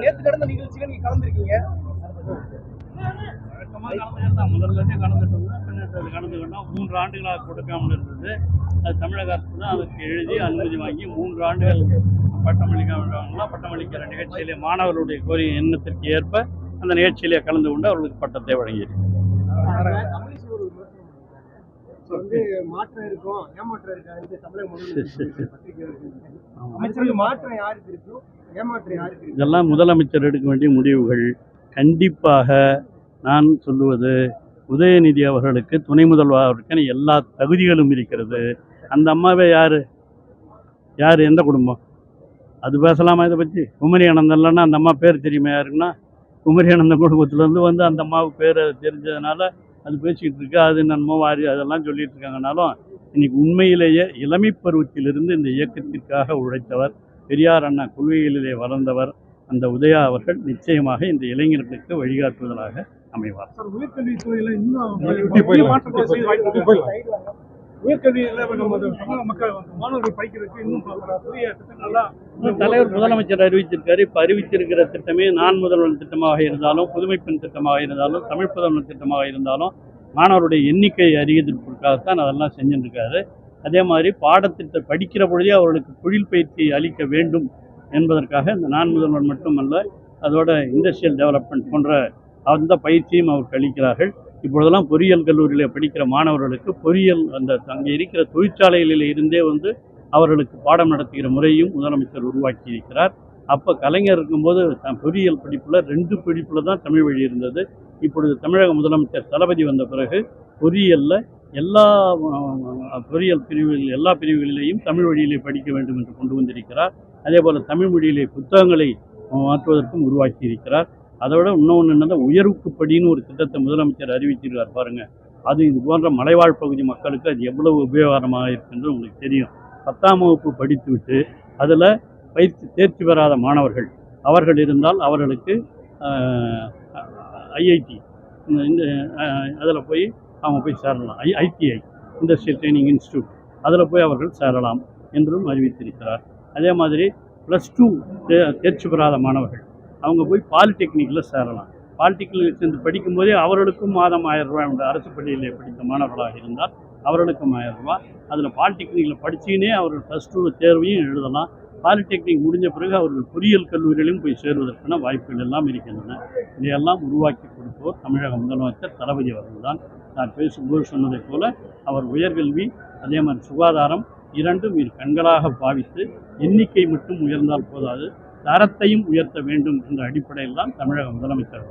நேத்து நடந்த நிகழ்ச்சியில நீங்க கலந்துருக்கீங்க. வழக்கமாக கலந்துக்கிட்டு முதல்ல இருந்தே கலந்துட்டு இருந்தோம் பின்னர் அது கலந்துக்கிட்டோம் மூன்று ஆண்டுகளாக கொடுக்காமல் இருந்தது. அது தமிழக அரசு தான் அதுக்கு எழுதி அனுமதி வாங்கி மூன்று ஆண்டுகள் பட்டமளிக்காமலாம் பட்டமளிக்கிற நிகழ்ச்சியிலே மாணவர்களுடைய கோரிய எண்ணத்திற்கு ஏற்ப அந்த நிகழ்ச்சியிலே கலந்து கொண்டு அவர்களுக்கு பட்டத்தை வழங்கியிருக்கு. வந்து மாற்றம் இருக்கும் ஏமாற்றம் இருக்காது தமிழக முதல்வர் பத்திரிகை இருக்கு. அமைச்சர்கள் மாற்றம் யாருக்கு இருக்கும் ஏமாற்றம் யாருக்கு இருக்கும் இதெல்லாம் முதலமைச்சர் எடுக்க வேண்டிய முடிவுகள். கண்டிப்பாக நான் சொல்லுவது உதயநிதி அவர்களுக்கு துணை முதல்வருக்கான எல்லா தகுதிகளும் இருக்கிறது. அந்த அம்மாவே யார்? யார்? எந்த குடும்பம்? அது பேசலாமா இதை பற்றி குமரி இல்லைன்னா அந்த அம்மா பேர் தெரியுமா யாருன்னா? குமரி ஆனந்தம் குடும்பத்துலேருந்து வந்து அந்த அம்மாவுக்கு பேர் தெரிஞ்சதுனால அது பேசிக்கிட்டு இருக்கு அது நன்மோ வாரி அதெல்லாம் சொல்லிட்டு இருக்காங்கனாலும் இன்னைக்கு உண்மையிலேயே இளமை பருவத்திலிருந்து இந்த இயக்கத்திற்காக உழைத்தவர் பெரியார் அண்ணா கொள்கைகளிலே வளர்ந்தவர் அந்த உதயா அவர்கள் நிச்சயமாக இந்த இளைஞர்களுக்கு வழிகாட்டுவதாக அமைவார். தலைவர் முதலமைச்சர் அறிவிச்சிருக்காரு இப்போ அறிவிச்சிருக்கிற திட்டமே நான் முதல்வன் திட்டமாக இருந்தாலும் புதுமைப்பெண் திட்டமாக இருந்தாலும் தமிழ் புதல்வன் திட்டமாக இருந்தாலும் மாணவருடைய எண்ணிக்கை அதிகரிப்பதற்காகத்தான் அதெல்லாம் செஞ்சுருக்காரு அதே மாதிரி பாடத்திட்ட படிக்கிற பொழுதே அவர்களுக்கு தொழில் பயிற்சி அளிக்க வேண்டும் என்பதற்காக இந்த நான் முதல்வன் மட்டுமல்ல அதோட இண்டஸ்ட்ரியல் டெவலப்மெண்ட் போன்ற அந்த பயிற்சியும் அவருக்கு அளிக்கிறார்கள். இப்பொழுதெல்லாம் பொறியியல் கல்லூரியில் படிக்கிற மாணவர்களுக்கு பொறியியல் அந்த அங்கே இருக்கிற தொழிற்சாலைகளில் இருந்தே வந்து அவர்களுக்கு பாடம் நடத்துகிற முறையும் முதலமைச்சர் உருவாக்கி இருக்கிறார். அப்போ கலைஞர் இருக்கும்போது த- பொறியியல் படிப்பில் ரெண்டு படிப்பில் தான் தமிழ் வழி இருந்தது. இப்பொழுது தமிழக முதலமைச்சர் தளபதி வந்த பிறகு பொறியியலில் எல்லா பொறியியல் பிரிவுகளில் எல்லா பிரிவுகளிலேயும் தமிழ் வழியிலே படிக்க வேண்டும் என்று கொண்டு வந்திருக்கிறார். அதே போல் தமிழ் மொழியிலே புத்தகங்களை மாற்றுவதற்கும் உருவாக்கி இருக்கிறார். அதை விட இன்னொன்று என்னன்னா உயர்வுக்குப்படின்னு ஒரு திட்டத்தை முதலமைச்சர் அறிவிச்சிருக்கார் பாருங்கள் அது இது போன்ற மலைவாழ் பகுதி மக்களுக்கு அது எவ்வளவு உபயோகரமாக இருக்குன்றது உங்களுக்கு தெரியும். பத்தாம் வகுப்பு படித்துவிட்டு அதில் பயிற்சி தேர்ச்சி பெறாத மாணவர்கள். அவர்கள் இருந்தால் அவர்களுக்கு ஐஐடி இந்த அதில் போய் அவங்க போய் சேரலாம். I ITI industrial training institute அதில் போய் அவர்கள் சேரலாம் என்றும் அறிவித்திருக்கிறார். அதே மாதிரி ப்ளஸ் டூ தேர்ச்சி பெறாத மாணவர்கள். அவங்க போய் பாலிடெக்னிக்கில் சேரலாம். பாலிடெக்னிக்கில் சேர்ந்து படிக்கும்போதே அவர்களுக்கும் மாதம் ஆயிரம் ரூபாய் உண்டு. அரசு பள்ளியிலே படித்த மாணவர்களாக இருந்தால் அவர்களுக்கும் ஆயிரம் ரூபாய். அதில் பாலிடெக்னிக்கில் படிச்சுக்கினே அவர்கள் ப்ளஸ் டூ தேர்வையும் எழுதலாம். பாலிடெக்னிக் முடிஞ்ச பிறகு அவர்கள் பொறியியல் கல்லூரியிலும் போய் சேருவதற்கான வாய்ப்புகள் எல்லாம் இருக்கின்றன. இதையெல்லாம் உருவாக்கி கொடுப்போர் தமிழக முதலமைச்சர் தளபதி அவர்கள்தான். நான் பேசும்போது சொன்னதைப் போல அவர் உயர்கல்வி அதே மாதிரி சுகாதாரம் இரண்டும் இரு கண்களாக பாவித்து எண்ணிக்கை மட்டும் உயர்ந்தால் போதாது. தரத்தையும் உயர்த்த வேண்டும் என்ற அடிப்படையில் தான் தமிழக முதலமைச்சர்